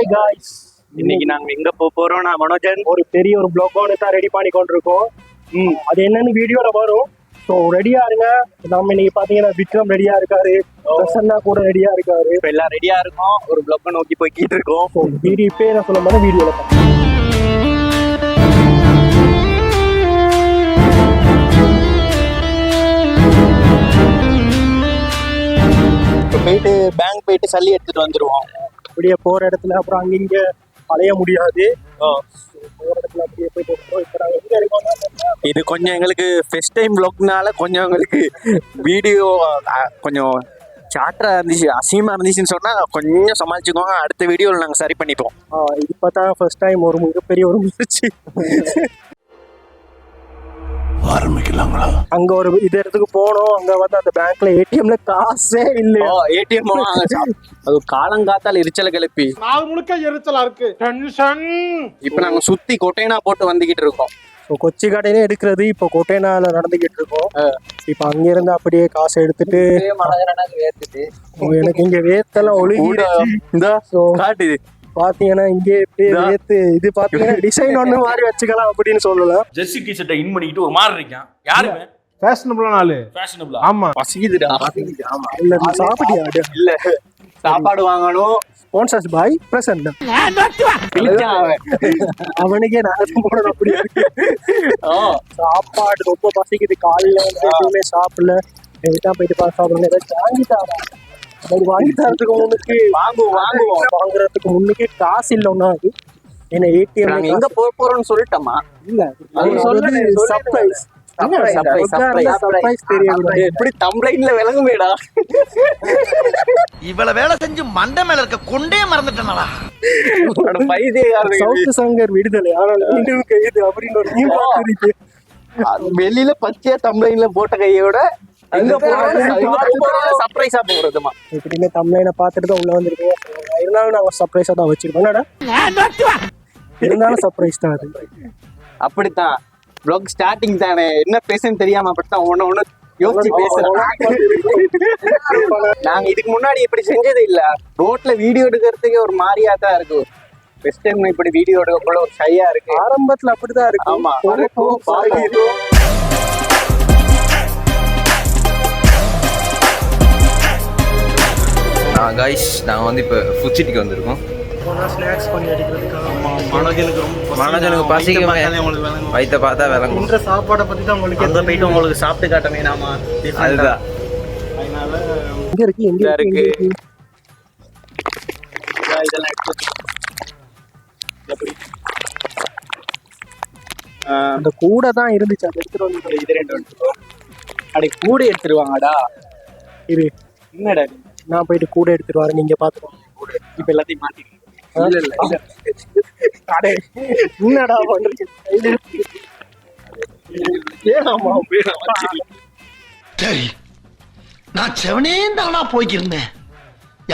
Hi guys இன்னைக்கு நாங்க எங்க போக போறோம்னா மனோஜன். ஒரு பெரிய ஒரு பிளாக் ஒன்று தான் ரெடி பண்ணி கொண்டிருக்கோம். ம் அது என்னன்னு வீடியோல வரும். ஸோ ரெடியா இருங்க. நம்ம இன்னைக்கு பாத்தீங்கன்னா விக்ரம் ரெடியா இருக்காரு. பிரசன்னா கூட ரெடியா இருக்காரு. இப்ப எல்லாம் ரெடியா இருக்கோம். ஒரு பிளாக் நோக்கி போய்கிட்டு இருக்கோம். ஸோ வீடியோ இப்போ நான் சொல்லும் போது வீடியோல போயிட்டு பேங்க் போயிட்டு சல்லி எடுத்துட்டு வந்துருவோம். அப்படியே போற இடத்துல அப்புறம் அங்கிங்க அலைய முடியாது. போற இடத்துல அப்படியே போயிட்டு இருக்கோம் இப்போ நாங்கள் எங்க இருக்கோம்னா இது கொஞ்சம் எங்களுக்கு ஃபர்ஸ்ட் டைம் பிளாக்னால கொஞ்சம் எங்களுக்கு வீடியோ கொஞ்சம் சாட்டரா இருந்துச்சு அசிங்கமா இருந்துச்சுன்னு சொன்னா கொஞ்சம் சமாளிச்சுக்கோங்க. அடுத்த வீடியோவில் நாங்க சரி பண்ணிப்போம். இது பார்த்தா ஃபர்ஸ்ட் டைம் ஒரு மிகப்பெரிய ஒரு முயற்சி. ஆரம்பிக்கலாங்களா? அங்க ஒரு இது இடத்துக்கு போனோம். அங்க வந்து அந்த பேங்க்ல ஏடிஎம்ல காசே இல்லையா? ஏடிஎம் அது காலங்காத்தால் எரிச்சலை கிளப்பி. நாள் முழுக்க எரிச்சலா இருக்கு. டென்ஷன் இப்ப நாங்க சுத்தி கொட்டைனா போட்டு வந்துகிட்டு இருக்கோம். இப்போ கொச்சி கடையிலே எடுக்கிறது இப்போ கொட்டைனால நடந்துகிட்டு இருக்கோம். இப்போ அங்க இருந்து அப்படியே காசை எடுத்துட்டு எனக்கு இங்க வேத்தெல்லாம் ஒழுகிடுச்சு. இந்த காட்டுது பாத்தீங்கன்னா இங்கே இப்படியே இதா. பாத்தீங்கன்னா டிசைன் ஒண்ணு மாதிரி வச்சுக்கலாம் அப்படின்னு சொல்லலாம் ஜெர்சி டி ஷர்ட்டை இன் பண்ணிக்கிட்டு ஒரு மாதிரி இருக்கான். யாருமே ஃபேஷனபிளான ஆளு. ஃபேஷனபிளா ஆமா. பசிக்குதுடா. இல்ல நீ சாப்பிட்டியா? இல்ல. சாப்பாடு வாங்கணும். Sponsors boy present. அவனுக்கே நான் போடணும் அப்படி. இருக்கு ஆ, சாப்பாடு ரொம்ப பசிக்குது. காலையில எதுவுமே சாப்பிடல. எதுதான் போயிட்டு பார்த்து சாப்பிடணும். அது வாங்கி தரதுக்கு முன்னுக்கு வாங்குவோம் வாங்குவோம். வாங்குறதுக்கு முன்னுக்கு காசு இல்ல ஒன்னும் அது. ஏன்னா ஏடிஎம் எங்க போக போறோம்னு சொல்லிட்டோமா? இல்ல. அது சொல்லலை, சர்ப்ரைஸ் இவ்வளவு வேலை செஞ்சு மண்டை மேல இருக்க கொண்டே மறந்துட்டேனடா. பைத்தியக்காரங்க சவுத் சங்கர் விடுதலை. அப்படின்னு ஒரு மீம் பார்த்துருக்கு வெளியில பச்சையா தம்ப்ளைன்ல போட்ட கையோட எங்க போறோம் சர்ப்ரைஸா போறதுமா? எப்படியுமே பார்த்துட்டு தான் உள்ள வந்திருக்கோம் இருந்தாலும் நாங்க சர்ப்ரைஸா தான் வச்சிருக்கோம். இருந்தாலும் சர்ப்ரைஸ் தான் அது. அப்படித்தான். vlog ஸ்டார்டிங் தானே. என்ன பேசுன்னு தெரியாம அப்படித்தான் ஒண்ணு ஒண்ணு யோசிச்சு பேசுறோம் நாங்க இதுக்கு முன்னாடி இப்படி செஞ்சது இல்ல. ரோட்ல வீடியோ எடுக்கிறதுக்கே ஒரு மாதிரியா தான் இருக்கு. ஃபர்ஸ்ட் டைம் இப்படி வீடியோ எடுக்கக்குள்ள ஒரு ஷையா இருக்கு. ஆரம்பத்துல அப்படிதான் இருக்கு. ஆமா காய்ஸ் நாங்கள் வந்து இப்போ ஃபுட் சிட்டிக்கு வந்திருக்கோம். மனோஜனுக்கு ரொம்ப மனோஜனுக்கு பசிக்குமே. வயிற்ற பார்த்தா விளங்கும். சாப்பாடை பத்தி தான் உங்களுக்கு அங்க போயிட்டு உங்களுக்கு சாப்பிட்டு காட்டமே நாம. அதுதான். எங்க இருக்கு? எங்க இருக்கு. எங்க இதெல்லாம்? அந்த கூட தான் இருந்துச்சு. அதை எடுத்துட்டு வந்து இது ரெண்டு வந்துருக்கோம் அடி கூட எடுத்துருவாங்கடா. இரு. என்னடா? நான் போயிட்டு கூட எடுத்துட்டு வரேன். நீங்க பாத்துக்கோ இப்ப எல்லாத்தையும் என்னடா பண்றீங்க. ஏனாமா சரி நான் செவனே தானா போய்க்கிருந்தேன்.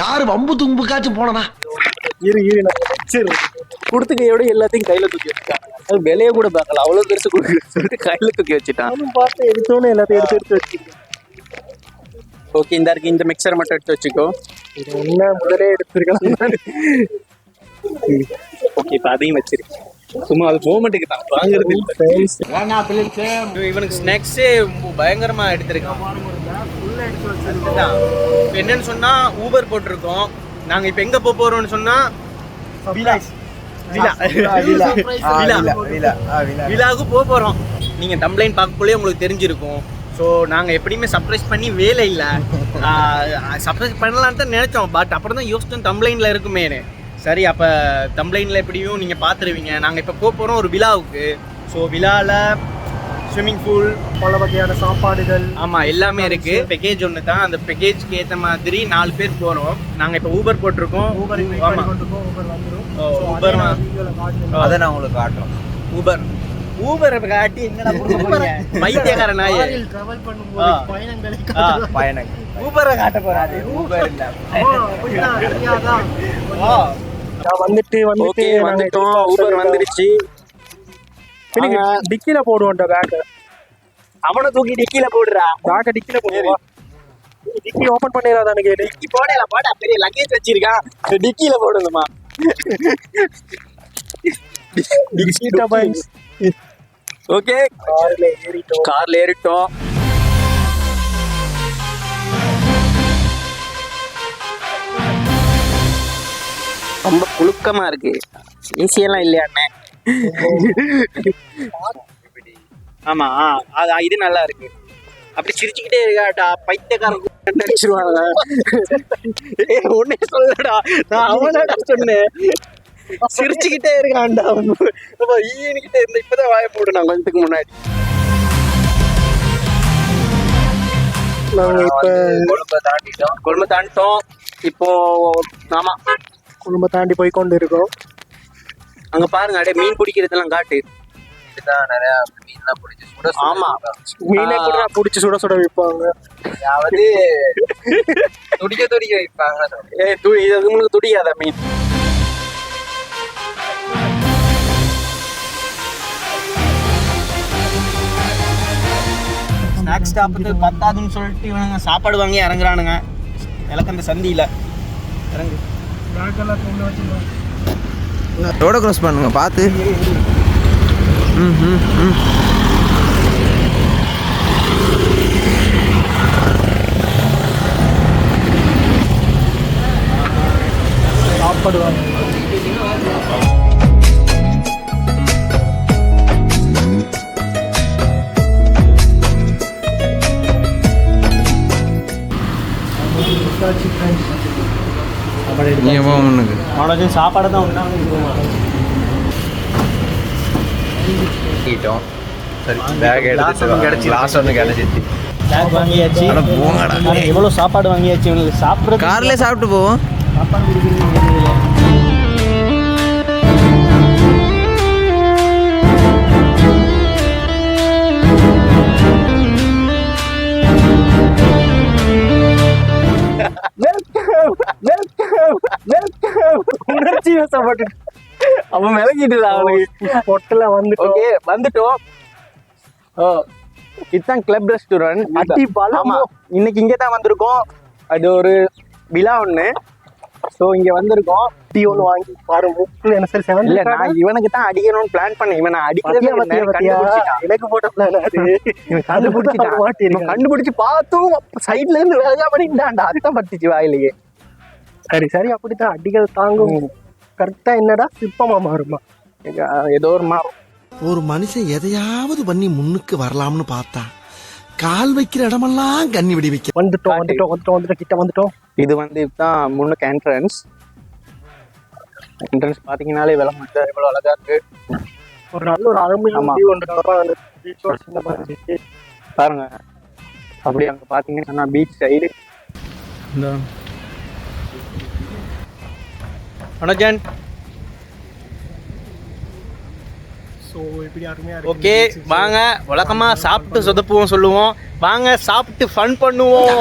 யாரு வம்பு தும்புக்காச்சும் போனனா? இரு இரு நான் வச்சிருக்கேன் கொடுத்த கையோட எல்லாத்தையும் கையில தூக்கி வச்சுட்டான். அது விலைய கூட பார்க்கல. அவ்வளவு பெருசு சொல்லிட்டு கையில தூக்கி வச்சுட்டான். நானும் பார்த்து எடுத்தோன்னே எல்லாத்தையும் எடுத்து எடுத்து வச்சுக்கிறேன் ஓகே இந்த இருக்கு இந்த மிக்சர் மட்டும் எடுத்து வச்சுக்கோ. இது என்ன முதலே எடுத்திருக்கலாம் ஓகே இப்ப அதையும் வச்சிருக்கு சும்மா அது மூமெண்ட்டுக்கு தான் வாங்குறது இல்ல. இவனுக்கு ஸ்நாக்ஸே பயங்கரமா எடுத்திருக்கான். என்னன்னு சொன்னா ஊபர் போட்டிருக்கோம். நாங்க இப்ப எங்க போக போறோம்னு சொன்னா விலா விலா விலா விழாவுக்கு போக போகிறோம் நீங்கள் தம்ப்ளைன் பார்க்கக்குள்ளே உங்களுக்கு தெரிஞ்சிருக்கும். ஸோ நாங்கள் எப்படியுமே சர்ப்ரைஸ் பண்ணி வேலை இல்லை. சர்ப்ரைஸ் பண்ணலான்னு தான் நினச்சோம். பட் அப்புறம் தான் யோசிச்சோம் தம்ப்ளைனில் இருக்குமேனு சரி அப்போ தம்ப்ளைனில் எப்படியும் நீங்கள் பார்த்துருவீங்க. நாங்கள் இப்போ போக போகிறோம் ஒரு விழாவுக்கு. ஸோ விழாவில் ஸ்விம்மிங் பூல் பல வகையான சாப்பாடுகள். ஆமாம் எல்லாமே இருக்குது பேக்கேஜ் ஒன்று தான். அந்த பேக்கேஜ்க்கு ஏற்ற மாதிரி நாலு பேர் போகிறோம் நாங்கள் இப்போ ஊபர் போட்டிருக்கோம். ஊபர் ஆமாம் ஊபர் வந்துரும். ஓ, So, Uber அதே வா- நான் வீடியோல காட்டுறேன். அதை நான் உங்களுக்கு காட்டுறோம் ஊபர் ஊபரை காட்டி என்னடா பைத்தியக்கார நாயே. travel பண்ணும்போது. பயணங்களை ஊபரை காட்ட போறாரு. ஊபர் இல்லை. வந்துட்டு வந்துட்டு வந்துட்டோம். ஊபர் வந்துருச்சு டிக்கில போடுவோம்டா பேக்க அவனை தூக்கி டிக்கில போடுறா. பேக்க டிக்கில போடுவா டிக்கி ஓபன் பண்ணிடாதானு கேளு டிக்கி போடல போடா. பெரிய லக்கேஜ் வச்சிருக்கான் டிக்கில போடுங்கம்மா டிஜிட்டல் பைக்ஸ் ஓகே கார்ல ஏறிட்டோம். கார்ல ஏறிட்டோம். ரொம்ப புழுக்கமா இருக்கு. ஏசி எல்லாம் இல்லையாண்ணே ஆமா ஆ, அது இது நல்லா இருக்கு. அப்படி சிரிச்சுக்கிட்டே இருக்காட்டா பைத்தியக்காரன் அடிச்சிருவாங்க ஏ ஒன்னே சொல்லடா நான் அவனடா சொன்னேன். சிரிச்சுக்கிட்டே இருக்கான்டா. ஈனிக்கிட்டே இருந்த இப்பதான் வாய போடு நான் கொஞ்சத்துக்கு முன்னாடி. கொழும்பை தாண்டிட்டோம். கொழும்பு தாண்டிட்டோம். இப்போ ஆமா. குடும்ப தாண்டி போய் கொண்டு இருக்கோம் அங்க பாருங்க அப்படியே மீன் பிடிக்கிறதெல்லாம் காட்டு. இதுதான் நிறைய மீன்லாம் பிடிச்சி சுட சுட ஆமா. மீனை கூட புடிச்சு சுட சுட விற்பாங்க. அதாவது துடிக்க துடிக்க வைப்பாங்க ஏ துடி இது உங்களுக்கு துடிக்காத மீன்? ஸ்நாக்ஸ் ஸ்டாப்புக்கு பத்தாதுன்னு சொல்லிட்டு இவனுங்க சாப்பாடு வாங்கி இறங்குறானுங்க. எனக்கு அந்த சந்தியில இறங்கு. ரோட கிராஸ் பண்ணுங்க பார்த்து. ம் ம் ம். சாப்பாடுவாங்க முன்னுக்கு அவனுக்கு சாப்பாடு தான் உண்டா ஈட்டோம் சரி பேக் எடுத்து கிடச்சி லாஸ்ட் ஒன்று கிடச்சிச்சு பேக் வாங்கியாச்சு. அட போங்கடா. ஆனா எவ்வளவு சாப்பாடு வாங்கியாச்சு. இவனுக்கு சாப்பிடுறது கார்லேயே சாப்பிட்டு போவோம். சாப்பாடு அவனுக்கு. பொட்டல ஓகே வந்துட்டோம். ஓ இதுதான் கிளப் ரெஸ்டாரண்ட் அடி பலம். ஆமா இன்னைக்கு இங்கே தான் வந்திருக்கோம். அது ஒரு விழா ஒன்று ஸோ இங்கே வந்திருக்கோம். டீ ஒன்று வாங்கி பாரு முக்கு என்ன சரி செவன் இல்ல நான் இவனுக்கு தான் அடிக்கணும்னு பிளான் பண்ணேன். இவன் நான் அடிக்கிறதே. எனக்கு போட்ட பிளான் இவன் கண்டுபிடிச்சிட்டான். மாட்டிருக்கான். கண்டுபிடிச்சு பார்த்தும் சைட்ல இருந்து வேலையா பண்ணிட்டான்டா. அர்த்தம் பட்டுச்சு வாயிலேயே சரி சரி அப்படித்தான். அடிகள் தாங்கும். கரெக்டா என்னடா சிற்பமா மாறுமா? ஏதோ ஒரு மாறும் ஒரு மனுஷன் எதையாவது பண்ணி முன்னுக்கு வரலாம்னு பார்த்தா கால் வைக்கிற இடமெல்லாம் கண்ணி விடி வைக்க வந்துட்டோம் வந்துட்டோம் வந்துட்டோம் வந்துட்டோம் கிட்ட வந்துட்டோம். இது வந்து இதுதான் முன்னுக்கு என்ட்ரன்ஸ் என்ட்ரன்ஸ் பாத்தீங்கன்னாலே விலை மட்டும் இவ்வளவு அழகா இருக்கு. ஒரு நல்ல ஒரு அருமையான. பாருங்க. அப்படி அங்க பாத்தீங்கன்னா பீச் சைடு இருக்கு. ஓகே வாங்க. வழக்கமா சாப்பிட்டு சொதப்புவோம் சொல்லுவோம். வாங்க சாப்பிட்டு ஃபன் பண்ணுவோம்.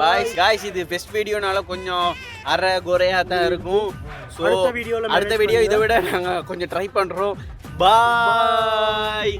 பாய்ஸ் காய்ஸ் இது பெஸ்ட் வீடியோனால கொஞ்சம் அரை குறையா தான் இருக்கும். ஸோ அடுத்த வீடியோ இதை. விட நாங்கள் கொஞ்சம் ட்ரை பண்ணுறோம் பாய்